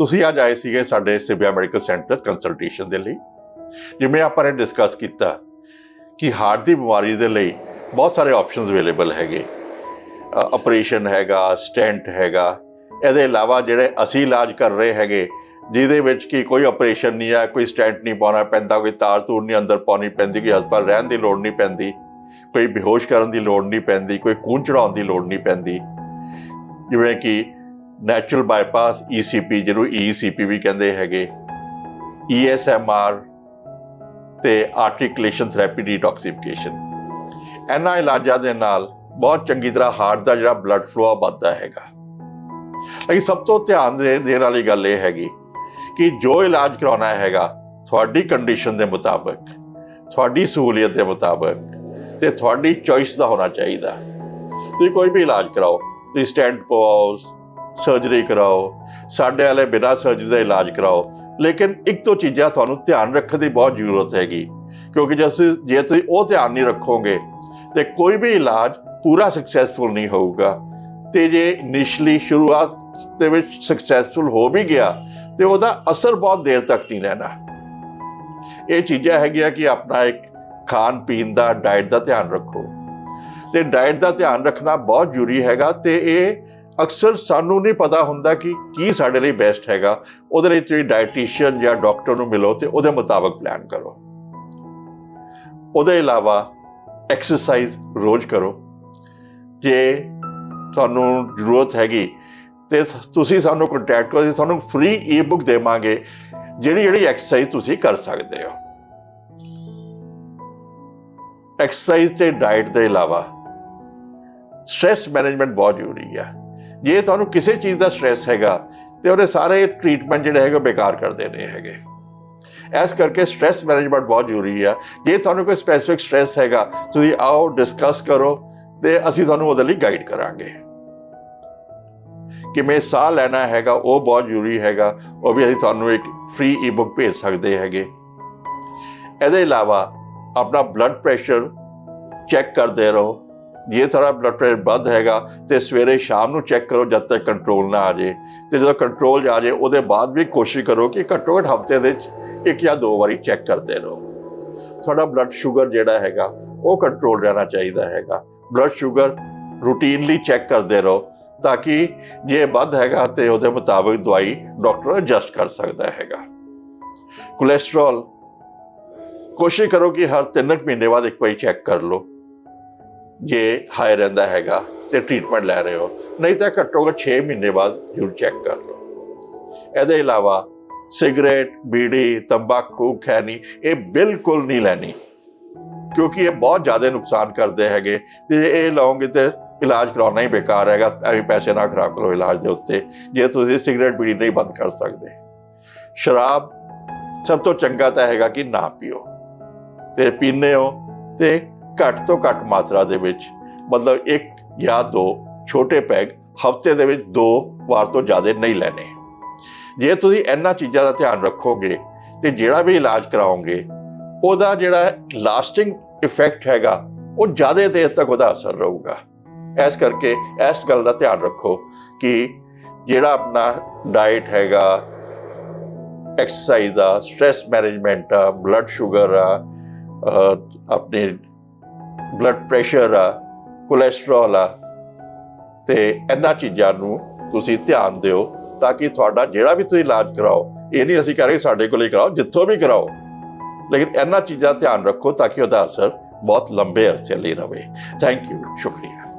ਤੁਸੀਂ ਅੱਜ ਆਏ ਸੀਗੇ ਸਾਡੇ ਸਿਵਿਆ ਮੈਡੀਕਲ ਸੈਂਟਰ ਕੰਸਲਟੇਸ਼ਨ ਦੇ ਲਈ, ਜਿਵੇਂ ਆਪਾਂ ਨੇ ਡਿਸਕਸ ਕੀਤਾ ਕਿ ਹਾਰਟ ਦੀ ਬਿਮਾਰੀ ਦੇ ਲਈ ਬਹੁਤ ਸਾਰੇ ਆਪਸ਼ਨਸ ਅਵੇਲੇਬਲ ਹੈਗੇ। ਆਪਰੇਸ਼ਨ ਹੈਗਾ ਸਟੈਂਟ ਹੈਗਾ, ਇਹਦੇ ਇਲਾਵਾ ਜਿਹੜੇ ਅਸੀਂ ਇਲਾਜ ਕਰ ਰਹੇ ਹੈਗੇ, ਜਿਹਦੇ ਵਿੱਚ ਕਿ ਕੋਈ ਆਪਰੇਸ਼ਨ ਨਹੀਂ ਹੈ, ਕੋਈ ਸਟੈਂਟ ਨਹੀਂ ਪਾਉਣਾ ਪੈਂਦਾ, ਕੋਈ ਤਾਰ ਤੂਰ ਨਹੀਂ ਅੰਦਰ ਪਾਉਣੀ ਪੈਂਦੀ, ਕੋਈ ਹਸਪਤਾਲ ਰਹਿਣ ਦੀ ਲੋੜ ਨਹੀਂ ਪੈਂਦੀ, ਕੋਈ ਬੇਹੋਸ਼ ਕਰਨ ਦੀ ਲੋੜ ਨਹੀਂ ਪੈਂਦੀ, ਕੋਈ ਖੂਨ ਚੜਾਉਣ ਦੀ ਲੋੜ ਨਹੀਂ ਪੈਂਦੀ। ਜਿਵੇਂ ਕਿ ਨੈਚੁਰਲ ਬਾਈਪਾਸ ECP ਜਿਹਨੂੰ ECP ਵੀ ਕਹਿੰਦੇ ਹੈਗੇ ESMR ਤੇ ਆਰਟੀਕੂਲੇਸ਼ਨ ਥੈਰੇਪੀ ਡੀਟੌਕਸੀਫਿਕੇਸ਼ਨ ਇਹਨਾਂ ਇਲਾਜਾਂ ਦੇ ਨਾਲ ਬਹੁਤ ਚੰਗੀ ਤਰ੍ਹਾਂ ਹਾਰਟ ਦਾ ਜਿਹੜਾ ਬਲੱਡ ਫਲੋ ਵੱਧਦਾ ਹੈਗਾ। ਲੇਕਿਨ ਸਭ ਤੋਂ ਧਿਆਨ ਦੇ ਦੇਣ ਵਾਲੀ ਗੱਲ ਇਹ ਹੈਗੀ ਕਿ ਜੋ ਇਲਾਜ ਕਰਾਉਣਾ ਹੈਗਾ, ਤੁਹਾਡੀ ਕੰਡੀਸ਼ਨ ਦੇ ਮੁਤਾਬਕ, ਤੁਹਾਡੀ ਸਹੂਲੀਅਤ ਦੇ ਮੁਤਾਬਕ ਤੇ ਤੁਹਾਡੀ ਚੋਇਸ ਦਾ ਹੋਣਾ ਚਾਹੀਦਾ। ਤੁਸੀਂ ਕੋਈ ਵੀ ਇਲਾਜ ਕਰਾਓ, ਤੁਸੀਂ ਸਟੈਂਡ ਪਵਾਓ ਸਰਜਰੀ ਕਰਾਓ, ਸਾਡੇ ਵਾਲੇ ਬਿਨਾਂ ਸਰਜਰੀ ਦਾ ਇਲਾਜ ਕਰਾਓ। ਲੇਕਿਨ ਇੱਕ ਤੋਂ ਚੀਜ਼ਾਂ ਤੁਹਾਨੂੰ ਧਿਆਨ ਰੱਖਣ ਦੀ ਬਹੁਤ ਜ਼ਰੂਰਤ ਹੈਗੀ, ਕਿਉਂਕਿ ਜੇ ਤੁਸੀਂ- ਜੇ ਤੁਸੀਂ ਉਹ ਧਿਆਨ ਨਹੀਂ ਰੱਖੋਗੇ, ਤੇ ਕੋਈ ਵੀ ਇਲਾਜ ਪੂਰਾ ਸਕਸੈਸਫੁਲ ਨਹੀਂ ਹੋਊਗਾ। ਤੇ ਜੇ ਨਿਸ਼ਲੀ ਸ਼ੁਰੂਆਤ ਦੇ ਵਿੱਚ ਸਕਸੈਸਫੁਲ ਹੋ ਵੀ ਗਿਆ, ਤੇ ਉਹਦਾ ਅਸਰ ਬਹੁਤ ਦੇਰ ਤੱਕ ਨਹੀਂ ਰਹਿਣਾ। ਇਹ ਚੀਜ਼ਾਂ ਹੈਗੀਆਂ ਕਿ ਆਪਣਾ ਇੱਕ ਖਾਣ ਪੀਣ ਦਾ ਡਾਈਟ ਦਾ ਧਿਆਨ ਰੱਖੋ। ਤੇ ਡਾਈਟ ਦਾ ਧਿਆਨ ਰੱਖਣਾ ਬਹੁਤ ਜ਼ਰੂਰੀ ਹੈਗਾ ਤੇ ਇਹ ਅਕਸਰ ਸਾਨੂੰ ਨਹੀਂ ਪਤਾ ਹੁੰਦਾ ਕਿ ਕੀ ਸਾਡੇ ਲਈ ਬੈਸਟ ਹੈਗਾ। ਉਹਦੇ ਲਈ ਤੁਸੀਂ ਡਾਈਟੀਸ਼ੀਅਨ ਜਾਂ ਡਾਕਟਰ ਨੂੰ ਮਿਲੋ ਤੇ ਉਹਦੇ ਮੁਤਾਬਕ ਪਲਾਨ ਕਰੋ। ਉਹਦੇ ਇਲਾਵਾ ਐਕਸਰਸਾਈਜ਼ ਰੋਜ਼ ਕਰੋ। ਜੇ ਤੁਹਾਨੂੰ ਜ਼ਰੂਰਤ ਹੈਗੀ ਤੇ ਤੁਸੀਂ ਸਾਨੂੰ ਕੰਟੈਕਟ ਕਰੋ, ਅਸੀਂ ਤੁਹਾਨੂੰ ਫ੍ਰੀ ਈ-ਬੁੱਕ ਦੇਵਾਂਗੇ। ਜਿਹੜੀ ਜਿਹੜੀ ਐਕਸਰਸਾਈਜ਼ ਤੁਸੀਂ ਕਰ ਸਕਦੇ ਹੋ। ਐਕਸਰਸਾਈਜ਼ ਤੇ ਡਾਈਟ ਦੇ ਇਲਾਵਾ ਸਟ੍ਰੈਸ ਮੈਨੇਜਮੈਂਟ ਬਹੁਤ ਜ਼ਰੂਰੀ ਹੈ। ਜੇ ਤੁਹਾਨੂੰ ਕਿਸੇ ਚੀਜ਼ ਦਾ ਸਟ੍ਰੈਸ ਹੈਗਾ ਤੇ ਉਹਦੇ ਸਾਰੇ ਟ੍ਰੀਟਮੈਂਟ ਜਿਹੜੇ ਹੈਗੇ ਉਹ ਬੇਕਾਰ ਕਰ ਦੇਣੇ ਹੈਗੇ ਇਸ ਕਰਕੇ ਸਟ੍ਰੈਸ ਮੈਨੇਜਮੈਂਟ ਬਹੁਤ ਜ਼ਰੂਰੀ ਹੈ ਜੇ ਤੁਹਾਨੂੰ ਕੋਈ ਸਪੈਸਿਫਿਕ ਸਟ੍ਰੈਸ ਹੈਗਾ ਤੁਸੀਂ ਆਓ ਡਿਸਕਸ ਕਰੋ ਤੇ ਅਸੀਂ ਤੁਹਾਨੂੰ ਉਹਦੇ ਲਈ ਗਾਈਡ ਕਰਾਂਗੇ ਕਿਵੇਂ ਸਾਹ ਲੈਣਾ ਹੈਗਾ ਉਹ ਬਹੁਤ ਜ਼ਰੂਰੀ ਹੈਗਾ ਉਹ ਵੀ ਅਸੀਂ ਤੁਹਾਨੂੰ ਇੱਕ ਫ੍ਰੀ ਈ-ਬੁੱਕ ਭੇਜ ਸਕਦੇ ਹੈਗੇ ਇਹਦੇ ਇਲਾਵਾ ਆਪਣਾ ਬਲੱਡ ਪ੍ਰੈਸ਼ਰ ਚੈੱਕ ਕਰਦੇ ਰਹੋ ਜੇ ਤੁਹਾਡਾ ਬਲੱਡ ਪ੍ਰੈਸ਼ਰ ਵੱਧ ਹੈਗਾ ਤੇ ਸਵੇਰੇ ਸ਼ਾਮ ਨੂੰ ਚੈੱਕ ਕਰੋ ਜਦ ਤੱਕ ਕੰਟਰੋਲ ਨਾ ਆ ਜੇ। ਤੇ ਜਦੋਂ ਕੰਟਰੋਲ ਆ ਜੇ, ਉਹਦੇ ਬਾਅਦ ਵੀ ਕੋਸ਼ਿਸ਼ ਕਰੋ ਕਿ ਘੱਟੋ ਘੱਟ ਹਫ਼ਤੇ ਦੇ ਵਿੱਚ ਇੱਕ ਜਾਂ ਦੋ ਵਾਰੀ ਚੈੱਕ ਕਰਦੇ ਰਹੋ। ਤੁਹਾਡਾ ਬਲੱਡ ਸ਼ੂਗਰ ਜਿਹੜਾ ਹੈਗਾ, ਉਹ ਕੰਟਰੋਲ ਰਹਿਣਾ ਚਾਹੀਦਾ ਹੈਗਾ। ਬਲੱਡ ਸ਼ੂਗਰ ਰੂਟੀਨਲੀ ਚੈੱਕ ਕਰਦੇ ਰਹੋ ਤਾਂ ਕਿ ਜੇ ਵੱਧ ਹੈਗਾ ਤੇ ਉਹਦੇ ਮੁਤਾਬਕ ਦਵਾਈ ਡਾਕਟਰ ਐਡਜਸਟ ਕਰ ਸਕਦਾ ਹੈਗਾ। ਕੋਲੇਸਟ੍ਰੋਲ ਕੋਸ਼ਿਸ਼ ਕਰੋ ਕਿ ਹਰ 3 ਮਹੀਨੇ ਬਾਅਦ ਇੱਕ ਵਾਰੀ ਚੈੱਕ ਕਰ ਲਓ। ਜੇ ਹਾਈ ਰਹਿੰਦਾ ਹੈਗਾ ਤੇ ਟ੍ਰੀਟਮੈਂਟ ਲੈ ਰਹੇ ਹੋ ਨਹੀਂ ਤਾਂ ਘੱਟੋ ਘੱਟ 6 ਮਹੀਨੇ ਬਾਅਦ ਜ਼ਰੂਰ ਚੈੱਕ ਕਰ ਲਓ ਇਹਦੇ ਇਲਾਵਾ ਸਿਗਰਟ ਬੀੜੀ ਤੰਬਾਕੂ ਖੈਨੀ ਇਹ ਬਿਲਕੁਲ ਨਹੀਂ ਲੈਣੀ ਕਿਉਂਕਿ ਇਹ ਬਹੁਤ ਜ਼ਿਆਦਾ ਨੁਕਸਾਨ ਕਰਦੇ ਹੈਗੇ ਤੇ ਜੇ ਇਹ ਲਓਗੇ ਤੇ ਇਲਾਜ ਕਰਾਉਣਾ ਹੀ ਬੇਕਾਰ ਹੈਗਾ ਐਵੇਂ ਪੈਸੇ ਨਾ ਖਰਾਬ ਕਰੋ ਇਲਾਜ ਦੇ ਉੱਤੇ ਜੇ ਤੁਸੀਂ ਸਿਗਰਟ ਬੀੜੀ ਨਹੀਂ ਬੰਦ ਕਰ ਸਕਦੇ ਸ਼ਰਾਬ ਸਭ ਤੋਂ ਚੰਗਾ ਤਾਂ ਹੈਗਾ ਕਿ ਨਾ ਪੀਓ ਤੇ ਪੀਨੇ ਹੋ ਤੇ ਘੱਟ ਤੋਂ ਘੱਟ ਮਾਤਰਾ ਦੇ ਵਿੱਚ, ਮਤਲਬ ਇੱਕ ਜਾਂ ਦੋ ਛੋਟੇ ਪੈਗ ਹਫ਼ਤੇ ਦੇ ਵਿੱਚ ਦੋ ਵਾਰ ਤੋਂ ਜ਼ਿਆਦਾ ਨਹੀਂ ਲੈਣੇ। ਜੇ ਤੁਸੀਂ ਇਹਨਾਂ ਚੀਜ਼ਾਂ ਦਾ ਧਿਆਨ ਰੱਖੋਗੇ ਤੇ ਜਿਹੜਾ ਵੀ ਇਲਾਜ ਕਰਾਓਗੇ, ਉਹਦਾ ਜਿਹੜਾ ਲਾਸਟਿੰਗ ਇਫੈਕਟ ਹੈਗਾ, ਉਹ ਜ਼ਿਆਦਾ ਦੇਰ ਤੱਕ ਉਹਦਾ ਅਸਰ ਰਹੂਗਾ। ਇਸ ਕਰਕੇ ਇਸ ਗੱਲ ਦਾ ਧਿਆਨ ਰੱਖੋ ਕਿ ਜਿਹੜਾ ਆਪਣਾ ਡਾਈਟ ਹੈਗਾ ਐਕਸਰਸਾਈਜ਼ ਦਾ ਸਟ੍ਰੈਸ ਮੈਨੇਜਮੈਂਟ ਆ ਬਲੱਡ ਸ਼ੂਗਰ ਆ, ਅਹ, ਆਪਣੇ ਬਲੱਡ ਪ੍ਰੈਸ਼ਰ ਆ ਕੋਲੇਸਟ੍ਰੋਲ ਆ, ਤੇ ਇਹਨਾਂ ਚੀਜ਼ਾਂ ਨੂੰ ਤੁਸੀਂ ਧਿਆਨ ਦਿਓ ਤਾਂ ਕਿ ਤੁਹਾਡਾ ਜਿਹੜਾ ਵੀ ਤੁਸੀਂ ਇਲਾਜ ਕਰਾਓ, ਇਹ ਨਹੀਂ ਅਸੀਂ ਕਹਿ ਰਹੇ ਸਾਡੇ ਕੋਲ ਹੀ ਕਰਾਓ, ਜਿੱਥੋਂ ਵੀ ਕਰਾਓ। ਲੇਕਿਨ ਇਹਨਾਂ ਚੀਜ਼ਾਂ ਧਿਆਨ ਰੱਖੋ ਤਾਂ ਕਿ ਉਹਦਾ ਅਸਰ ਬਹੁਤ ਲੰਬੇ ਅਰਸੇ ਲਈ ਰਹੇ ਥੈਂਕ ਯੂ ਸ਼ੁਕਰੀਆ।